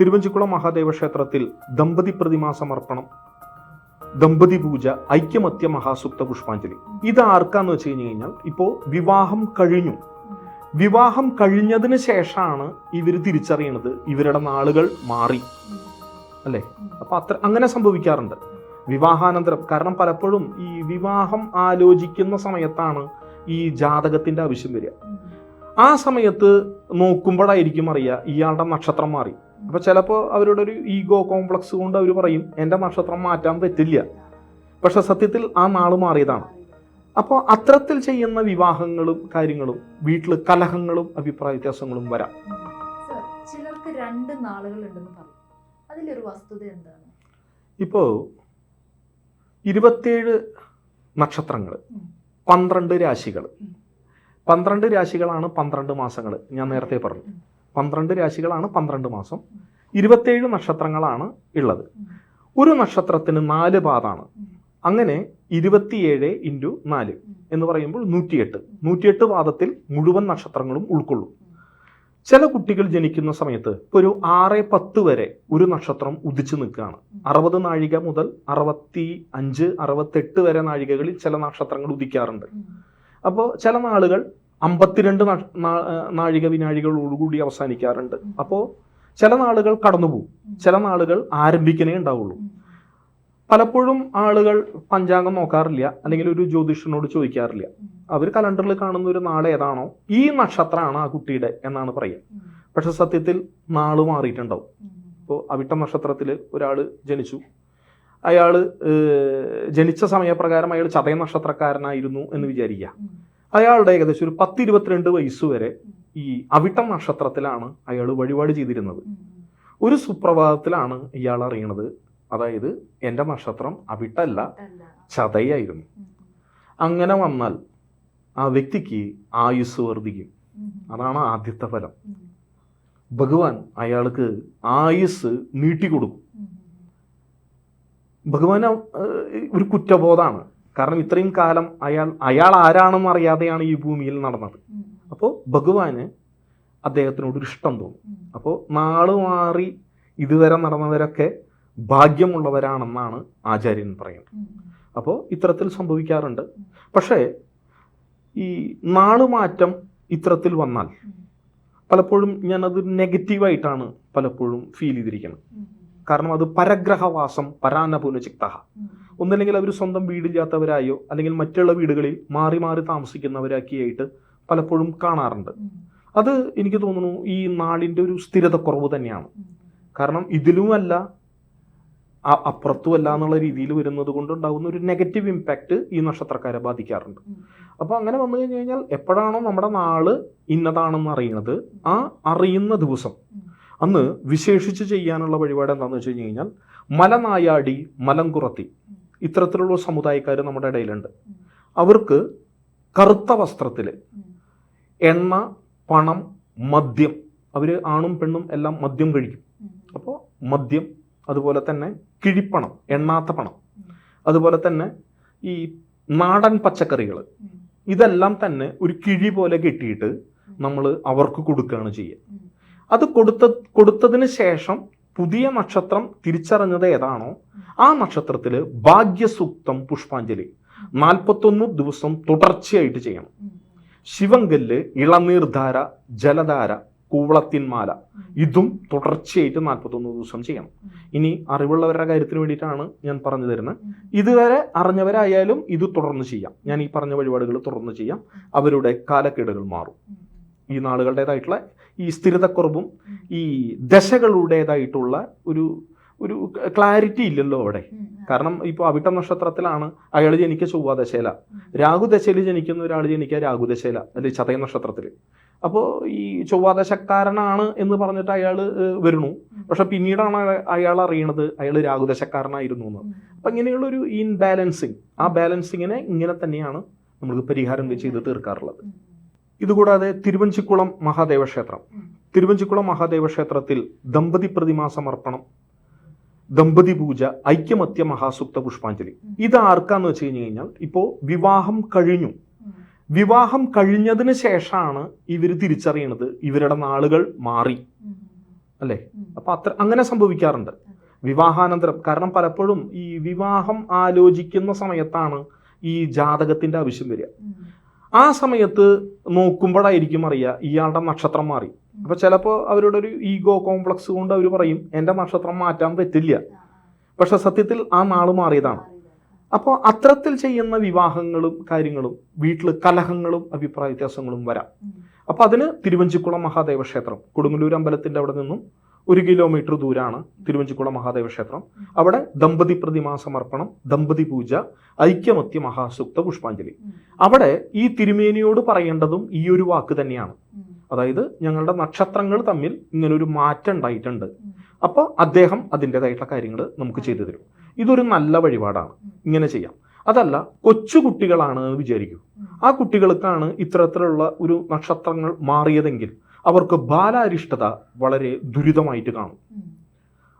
തിരുവഞ്ചിക്കുളം മഹാദേവ ക്ഷേത്രത്തിൽ ദമ്പതി പ്രതിമാ സമർപ്പണം ദമ്പതി പൂജ ഐക്യമത്യ മഹാസുപ്ത പുഷ്പാഞ്ജലി. ഇത് ആർക്കാന്ന് വെച്ച് കഴിഞ്ഞു കഴിഞ്ഞാൽ ഇപ്പോൾ വിവാഹം കഴിഞ്ഞു. വിവാഹം കഴിഞ്ഞതിന് ശേഷമാണ് ഇവർ തിരിച്ചറിയണത് ഇവരുടെ നാളുകൾ മാറി. അല്ലേ? അപ്പൊ അത്ര അങ്ങനെ സംഭവിക്കാറുണ്ട്. വിവാഹാനന്തരം കാരണം പലപ്പോഴും ഈ വിവാഹം ആലോചിക്കുന്ന സമയത്താണ് ഈ ജാതകത്തിന്റെ ആവശ്യം വരിക. ആ സമയത്ത് നോക്കുമ്പോഴായിരിക്കും അറിയുക ഇയാളുടെ നക്ഷത്രം മാറി. അപ്പൊ ചിലപ്പോൾ അവരുടെ ഒരു ഈഗോ കോംപ്ലക്സ് കൊണ്ട് അവർ പറയും എന്റെ നക്ഷത്രം മാറ്റാൻ പറ്റില്ല. പക്ഷെ സത്യത്തിൽ ആ നാൾ മാറിയതാണ്. അപ്പോൾ അത്തരത്തിൽ ചെയ്യുന്ന വിവാഹങ്ങളും കാര്യങ്ങളും വീട്ടിൽ കലഹങ്ങളും അഭിപ്രായ വ്യത്യാസങ്ങളും വരാം. ചിലർക്ക് രണ്ട് നാളുകൾ ഉണ്ടെന്ന് പറയും. അതിലൊരു വസ്തുത എന്താണ്? ഇപ്പോൾ ഇരുപത്തേഴ് നക്ഷത്രങ്ങൾ. പന്ത്രണ്ട് രാശികൾ. പന്ത്രണ്ട് രാശികളാണ് പന്ത്രണ്ട് മാസങ്ങൾ ഞാൻ നേരത്തെ പറഞ്ഞു. പന്ത്രണ്ട് രാശികളാണ് പന്ത്രണ്ട് മാസം. ഇരുപത്തേഴ് നക്ഷത്രങ്ങളാണ് ഉള്ളത്. ഒരു നക്ഷത്രത്തിന് നാല് പാതാണ്. അങ്ങനെ ഇരുപത്തിയേഴ് ഇന്റു നാല്. എന്ന് പറയുമ്പോൾ നൂറ്റിയെട്ട്. നൂറ്റിയെട്ട് പാദത്തിൽ മുഴുവൻ നക്ഷത്രങ്ങളും ഉൾക്കൊള്ളും. ചില കുട്ടികൾ ജനിക്കുന്ന സമയത്ത് ഒരു ആറ് പത്ത് വരെ ഒരു നക്ഷത്രം ഉദിച്ചു നിൽക്കുകയാണ്. അറുപത് നാഴിക മുതൽ അറുപത്തി അഞ്ച് അറുപത്തെട്ട് വരെ നാഴികകളിൽ ചില നക്ഷത്രങ്ങൾ ഉദിക്കാറുണ്ട്. അപ്പോൾ ചില നാളുകൾ അമ്പത്തിരണ്ട് നാഴിക വിനാഴികളോടുകൂടി അവസാനിക്കാറുണ്ട്. അപ്പോൾ ചില നാളുകൾ കടന്നുപോകും. ചില നാളുകൾ ആരംഭിക്കണേ ഉണ്ടാവുള്ളൂ. പലപ്പോഴും ആളുകൾ പഞ്ചാംഗം നോക്കാറില്ല. അല്ലെങ്കിൽ ഒരു ജ്യോതിഷനോട് ചോദിക്കാറില്ല. അവർ കലണ്ടറിൽ കാണുന്ന ഒരു നാൾ ഏതാണോ ഈ നക്ഷത്രമാണ് ആ കുട്ടിയുടെ എന്നാണ് പറയുക. പക്ഷെ സത്യത്തിൽ നാൾ മാറിയിട്ടുണ്ടാവും. ഇപ്പോൾ അവിട്ട നക്ഷത്രത്തിൽ ഒരാൾ ജനിച്ചു. അയാൾ ജനിച്ച സമയപ്രകാരം അയാൾ ചതയ നക്ഷത്രക്കാരനായിരുന്നു എന്ന് വിചാരിക്കുക. അയാളുടെ ഏകദേശം ഒരു പത്ത് ഇരുപത്തിരണ്ട് വയസ്സ് വരെ ഈ അവിട്ടം നക്ഷത്രത്തിലാണ് അയാൾ വഴിപാട് ചെയ്തിരുന്നത്. ഒരു സുപ്രഭാതത്തിലാണ് ഇയാൾ അറിയണത്. അതായത് എന്റെ നക്ഷത്രം അവിട്ടല്ല. ചതയായിരുന്നു. അങ്ങനെ വന്നാൽ ആ വ്യക്തിക്ക് ആയുസ് വർദ്ധിക്കും. അതാണ് ആദ്യത്തെ ഫലം. ഭഗവാൻ അയാൾക്ക് ആയുസ് നീട്ടിക്കൊടുക്കും. ഭഗവാൻ ഒരു കുറ്റബോധമാണ്. കാരണം ഇത്രയും കാലം അയാൾ അയാൾ ആരാണെന്ന് അറിയാതെയാണ് ഈ ഭൂമിയിൽ നടന്നത്. അപ്പോൾ ഭഗവാന് അദ്ദേഹത്തിനോട് ഒരു ഇഷ്ടം തോന്നും. അപ്പോൾ നാൾ മാറി ഇതുവരെ നടന്നവരൊക്കെ ഭാഗ്യമുള്ളവരാണെന്നാണ് ആചാര്യൻ പറയുന്നത്. അപ്പോൾ ഇത്തരത്തിൽ സംഭവിക്കാറുണ്ട്. പക്ഷേ ഈ നാളുമാറ്റം ഇത്തരത്തിൽ വന്നാൽ. പലപ്പോഴും ഞാനത് നെഗറ്റീവായിട്ടാണ് പലപ്പോഴും ഫീൽ ചെയ്തിരിക്കുന്നത്. കാരണം അത് പരഗ്രഹവാസം പരാനപുനചിക്ത. ഒന്നല്ലെങ്കിൽ അവർ സ്വന്തം വീടില്ലാത്തവരായോ അല്ലെങ്കിൽ മറ്റുള്ള വീടുകളിൽ മാറി മാറി താമസിക്കുന്നവരാക്കിയായിട്ട് പലപ്പോഴും കാണാറുണ്ട്. അത് എനിക്ക് തോന്നുന്നു ഈ നാടിന്റെ ഒരു സ്ഥിരത കുറവ് തന്നെയാണ്. കാരണം ഇതിലുമല്ല അപ്പുറത്തുമല്ല എന്നുള്ള രീതിയിൽ വരുന്നത് കൊണ്ടുണ്ടാകുന്ന ഒരു നെഗറ്റീവ് ഇമ്പാക്റ്റ് ഈ നക്ഷത്രക്കാരെ ബാധിക്കാറുണ്ട്. അപ്പോൾ അങ്ങനെ വന്നു കഴിഞ്ഞു കഴിഞ്ഞാൽ എപ്പോഴാണോ നമ്മുടെ നാൾ ഇന്നതാണെന്ന് അറിയുന്നത് ആ അറിയുന്ന ദിവസം. അന്ന് വിശേഷിച്ച് ചെയ്യാനുള്ള വഴിപാട് എന്താണെന്ന് വെച്ച് കഴിഞ്ഞ് കഴിഞ്ഞാൽ മലനായാടി മലംകുറത്തി. ഇത്തരത്തിലുള്ള സമുദായക്കാർ നമ്മുടെ ഇടയിലുണ്ട്. അവർക്ക് കറുത്ത വസ്ത്രത്തിൽ എണ്ണ പണം മദ്യം അവർ ആണും പെണ്ണും എല്ലാം മദ്യം കഴിക്കും. അപ്പോൾ മദ്യം അതുപോലെ തന്നെ കിഴിപ്പണം എണ്ണാത്ത പണം. അതുപോലെ തന്നെ ഈ നാടൻ പച്ചക്കറികൾ ഇതെല്ലാം തന്നെ ഒരു കിഴി പോലെ കെട്ടിയിട്ട് നമ്മൾ അവർക്ക് കൊടുക്കുകയാണ് ചെയ്യുക. അത് കൊടുത്ത കൊടുത്തതിന് ശേഷം പുതിയ നക്ഷത്രം തിരിച്ചറിഞ്ഞത് ഏതാണോ ആ നക്ഷത്രത്തിൽ ഭാഗ്യസൂക്തം പുഷ്പാഞ്ജലി നാൽപ്പത്തൊന്ന് ദിവസം തുടർച്ചയായിട്ട് ചെയ്യണം. ശിവങ്കല്ല് ഇളനീർധാര ജലധാര കൂവളത്തിന്മാല. ഇതും തുടർച്ചയായിട്ട് നാൽപ്പത്തൊന്ന് ദിവസം ചെയ്യണം. ഇനി അറിവുള്ളവരുടെ കാര്യത്തിന് വേണ്ടിയിട്ടാണ് ഞാൻ പറഞ്ഞു തരുന്നത്. ഇതുവരെ അറിഞ്ഞവരായാലും ഇത് തുടർന്ന് ചെയ്യാം ഞാൻ ഈ പറഞ്ഞ വഴിപാടുകൾ തുടർന്ന് ചെയ്യാം അവരുടെ കാലക്കേടുകൾ മാറും. ഈ നാളുകളുടേതായിട്ടുള്ള ഈ സ്ഥിരതക്കുറവും ഈ ദശകളുടേതായിട്ടുള്ള ഒരു ഒരു ക്ലാരിറ്റി ഇല്ലല്ലോ അവിടെ കാരണം ഇപ്പോൾ അവിട്ട നക്ഷത്രത്തിലാണ് അയാൾ ജനിക്കുക ചൊവ്വാദശയില. രാഹുദശയിൽ ജനിക്കുന്ന ഒരാൾ ജനിക്കുക രാഹുദശയില അല്ലെങ്കിൽ ചതയ നക്ഷത്രത്തിൽ അപ്പോൾ ഈ ചൊവ്വാദശക്കാരനാണ് എന്ന് പറഞ്ഞിട്ട് അയാൾ വരുന്നു. പക്ഷെ പിന്നീടാണ് അയ- അയാൾ അറിയണത് അയാൾ രാഹുദശക്കാരനായിരുന്നു എന്ന്. അപ്പം ഇങ്ങനെയുള്ളൊരു ഇൻബാലൻസിങ് ആ ബാലൻസിങ്ങിനെ ഇങ്ങനെ തന്നെയാണ് നമുക്ക് പരിഹാരം ചെയ്ത് തീർക്കാറുള്ളത്. ഇതുകൂടാതെ തിരുവഞ്ചിക്കുളം മഹാദേവ ക്ഷേത്രം. തിരുവഞ്ചിക്കുളം മഹാദേവ ക്ഷേത്രത്തിൽ ദമ്പതി പ്രതിമാ സമർപ്പണം ദമ്പതി പൂജ ഐക്യമത്യ മഹാസുപ്ത പുഷ്പാഞ്ജലി. ഇത് ആർക്കാന്ന് വെച്ച് കഴിഞ്ഞ് കഴിഞ്ഞാൽ ഇപ്പോൾ വിവാഹം കഴിഞ്ഞു. വിവാഹം കഴിഞ്ഞതിന് ശേഷമാണ് ഇവർ തിരിച്ചറിയണത് ഇവരുടെ നാളുകൾ മാറി. അല്ലേ. അപ്പൊ അത്ര അങ്ങനെ സംഭവിക്കാറുണ്ട്. വിവാഹാനന്തരം കാരണം പലപ്പോഴും ഈ വിവാഹം ആലോചിക്കുന്ന സമയത്താണ് ഈ ജാതകത്തിന്റെ ആവശ്യം വരിക. ആ സമയത്ത് നോക്കുമ്പോഴായിരിക്കും അറിയുക ഇയാളുടെ നക്ഷത്രം മാറി അപ്പൊ ചിലപ്പോൾ അവരുടെ ഒരു ഈഗോ കോംപ്ലക്സ് കൊണ്ട് അവർ പറയും എന്റെ നക്ഷത്രം മാറ്റാൻ പറ്റില്ല. പക്ഷെ സത്യത്തിൽ ആ നാൾ മാറിയതാണ്. അപ്പോൾ അത്തരത്തിൽ ചെയ്യുന്ന വിവാഹങ്ങളും കാര്യങ്ങളും വീട്ടിൽ കലഹങ്ങളും അഭിപ്രായ വ്യത്യാസങ്ങളും വരാം. അപ്പോൾ അതിന് തിരുവഞ്ചിക്കുളം മഹാദേവ ക്ഷേത്രം കൊടുങ്ങല്ലൂർ അമ്പലത്തിന്റെ അവിടെ നിന്നും ഒരു കിലോമീറ്റർ ദൂരാണ് തിരുവഞ്ചിക്കുളം മഹാദേവ ക്ഷേത്രം. അവിടെ ദമ്പതി പ്രതിമാ സമർപ്പണം ദമ്പതി പൂജ ഐക്യമത്യ മഹാസുക്ത പുഷ്പാഞ്ജലി. അവിടെ ഈ തിരുമേനിയോട് പറയേണ്ടതും ഈ ഒരു വാക്ക് തന്നെയാണ്. അതായത് ഞങ്ങളുടെ നക്ഷത്രങ്ങൾ തമ്മിൽ ഇങ്ങനൊരു മാറ്റം ഉണ്ടായിട്ടുണ്ട്. അപ്പോൾ അദ്ദേഹം അതിന്റെതായിട്ടുള്ള കാര്യങ്ങൾ നമുക്ക് ചെയ്തു തരും. ഇതൊരു നല്ല വഴിപാടാണ്. ഇങ്ങനെ ചെയ്യാം. അതല്ല കൊച്ചുകുട്ടികളാണ് എന്ന് വിചാരിക്കും. ആ കുട്ടികൾക്കാണ് ഇത്തരത്തിലുള്ള ഒരു നക്ഷത്രങ്ങൾ മാറിയതെങ്കിൽ അവർക്ക് ബാലാരിഷ്ടത വളരെ ദുരിതമായിട്ട് കാണും.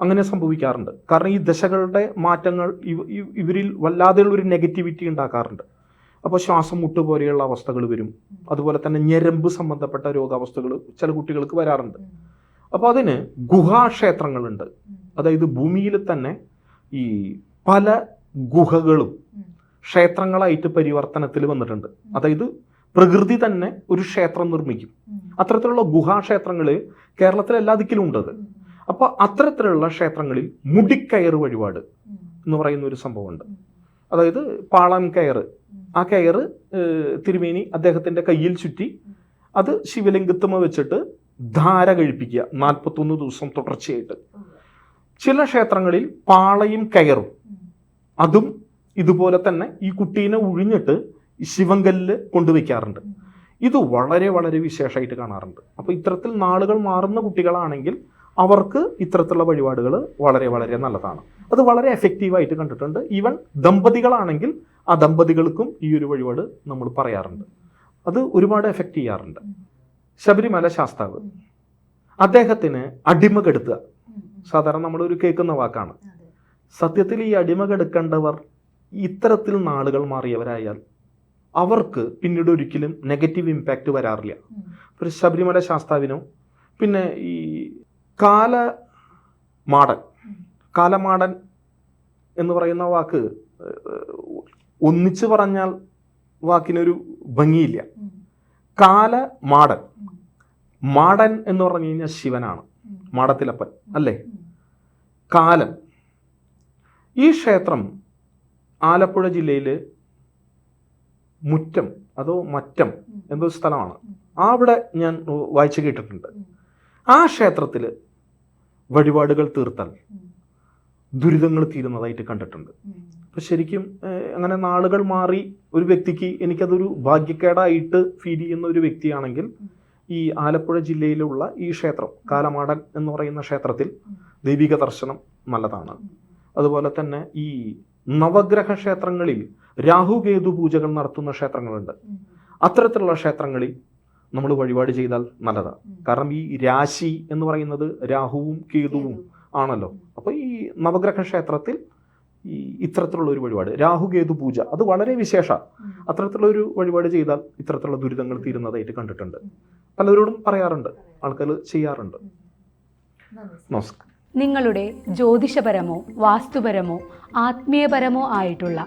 അങ്ങനെ സംഭവിക്കാറുണ്ട്. കാരണം ഈ ദശകളുടെ മാറ്റങ്ങൾ ഇവ- ഇവ- ഇവരിൽ വല്ലാതെയുള്ള ഒരു നെഗറ്റിവിറ്റി ഉണ്ടാക്കാറുണ്ട്. അപ്പോൾ ശ്വാസം മുട്ട് പോലെയുള്ള അവസ്ഥകൾ വരും. അതുപോലെ തന്നെ ഞരമ്പ് സംബന്ധപ്പെട്ട രോഗാവസ്ഥകൾ ചില കുട്ടികൾക്ക് വരാറുണ്ട്. അപ്പോൾ അതിന് ഗുഹാക്ഷേത്രങ്ങളുണ്ട്. അതായത് ഭൂമിയിൽ തന്നെ ഈ പല ഗുഹകളും ക്ഷേത്രങ്ങളായിട്ട് പരിവർത്തനത്തിൽ വന്നിട്ടുണ്ട്. അതായത് പ്രകൃതി തന്നെ ഒരു ക്ഷേത്രം നിർമ്മിക്കും. അത്തരത്തിലുള്ള ഗുഹാക്ഷേത്രങ്ങൾ കേരളത്തിൽ എല്ലാ ദിക്കിലും ഉണ്ടത് അപ്പോൾ അത്തരത്തിലുള്ള ക്ഷേത്രങ്ങളിൽ മുടിക്കയർ വഴിപാട് എന്ന് പറയുന്ന ഒരു സംഭവമുണ്ട്. അതായത് പാളം കയർ ആ കയർ തിരുമേനി അദ്ദേഹത്തിന്റെ കയ്യിൽ ചുറ്റി അത് ശിവലിംഗത്തുമ വെച്ചിട്ട് ധാര കഴിപ്പിക്കുക നാൽപ്പത്തൊന്ന് ദിവസം തുടർച്ചയായിട്ട്. ചില ക്ഷേത്രങ്ങളിൽ പാളയും കയറും. അതും ഇതുപോലെ തന്നെ ഈ കുട്ടീനെ ഉഴിഞ്ഞിട്ട് ഈ ശിവങ്കല്ല് കൊണ്ടുവയ്ക്കാറുണ്ട്. ഇത് വളരെ വളരെ വിശേഷമായിട്ട് കാണാറുണ്ട് അപ്പോൾ ഇത്തരത്തിൽ നാളുകൾ മാറുന്ന കുട്ടികളാണെങ്കിൽ അവർക്ക് ഇത്തരത്തിലുള്ള വഴിപാടുകൾ വളരെ വളരെ നല്ലതാണ് അത് വളരെ എഫക്റ്റീവായിട്ട് കണ്ടിട്ടുണ്ട് ഈവൻ ദമ്പതികളാണെങ്കിൽ ആ ദമ്പതികൾക്കും ഈ ഒരു വഴിപാട് നമ്മൾ പറയാറുണ്ട് അത് ഒരുപാട് എഫക്റ്റ് ചെയ്യാറുണ്ട്. ശബരിമല ശാസ്താവ്. അദ്ദേഹത്തിന് അടിമ കെടുത്തുക. സാധാരണ നമ്മൾ ഒരു കേൾക്കുന്ന വാക്കാണ്. സത്യത്തിൽ ഈ അടിമകെടുക്കേണ്ടവർ ഇത്തരത്തിൽ നാളുകൾ മാറിയവരായാൽ അവർക്ക് പിന്നീട് ഒരിക്കലും നെഗറ്റീവ് ഇമ്പാക്റ്റ് വരാറില്ല. ഒരു ശബരിമല ശാസ്താവിനോ പിന്നെ ഈ കാല മാടൻ കാലമാടൻ എന്ന് പറയുന്ന വാക്ക് ഒന്നിച്ചു പറഞ്ഞാൽ വാക്കിനൊരു ഭംഗിയില്ല കാല മാടൻ മാടൻ എന്ന് പറഞ്ഞു കഴിഞ്ഞാൽ ശിവനാണ്. മാടത്തിലപ്പൻ അല്ലേ കാലം ഈ ക്ഷേത്രം ആലപ്പുഴ ജില്ലയിൽ മുറ്റം അതോ മറ്റം. എന്തോ സ്ഥലമാണ്. അവിടെ ഞാൻ വായിച്ചു കേട്ടിട്ടുണ്ട്. ആ ക്ഷേത്രത്തിൽ വഴിപാടുകൾ തീർത്താൽ ദുരിതങ്ങൾ തീരുന്നതായിട്ട് കണ്ടിട്ടുണ്ട്. അപ്പം ശരിക്കും അങ്ങനെ നാളുകൾ മാറി ഒരു വ്യക്തിക്ക് എനിക്കതൊരു ഭാഗ്യക്കേടായിട്ട് ഫീൽ ചെയ്യുന്ന ഒരു വ്യക്തിയാണെങ്കിൽ ഈ ആലപ്പുഴ ജില്ലയിലുള്ള ഈ ക്ഷേത്രം കാലമാടൻ എന്ന് പറയുന്ന ക്ഷേത്രത്തിൽ ദൈവിക ദർശനം നല്ലതാണ് അതുപോലെ തന്നെ ഈ നവഗ്രഹ ക്ഷേത്രങ്ങളിൽ രാഹുകേതു പൂജകൾ നടത്തുന്ന ക്ഷേത്രങ്ങളുണ്ട്. അത്തരത്തിലുള്ള ക്ഷേത്രങ്ങളിൽ നമ്മൾ വഴിപാട് ചെയ്താൽ നല്ലതാണ്. കാരണം ഈ രാശി എന്ന് പറയുന്നത് രാഹുവും കേതുവും ആണല്ലോ. അപ്പോൾ ഈ നവഗ്രഹ ക്ഷേത്രത്തിൽ ഈ ഇത്തരത്തിലുള്ള ഒരു വഴിപാട് രാഹുകേതു പൂജ അത് വളരെ വിശേഷ. അത്തരത്തിലുള്ള ഒരു വഴിപാട് ചെയ്താൽ ഇത്തരത്തിലുള്ള ദുരിതങ്ങൾ തീരുന്നതായിട്ട് കണ്ടിട്ടുണ്ട്. പലവരോടും പലരോടും പറയാറുണ്ട് ആൾക്കാർ ചെയ്യാറുണ്ട്. നമസ്കാരം. നിങ്ങളുടെ ജ്യോതിഷപരമോ വാസ്തുപരമോ ആത്മീയപരമോ ആയിട്ടുള്ള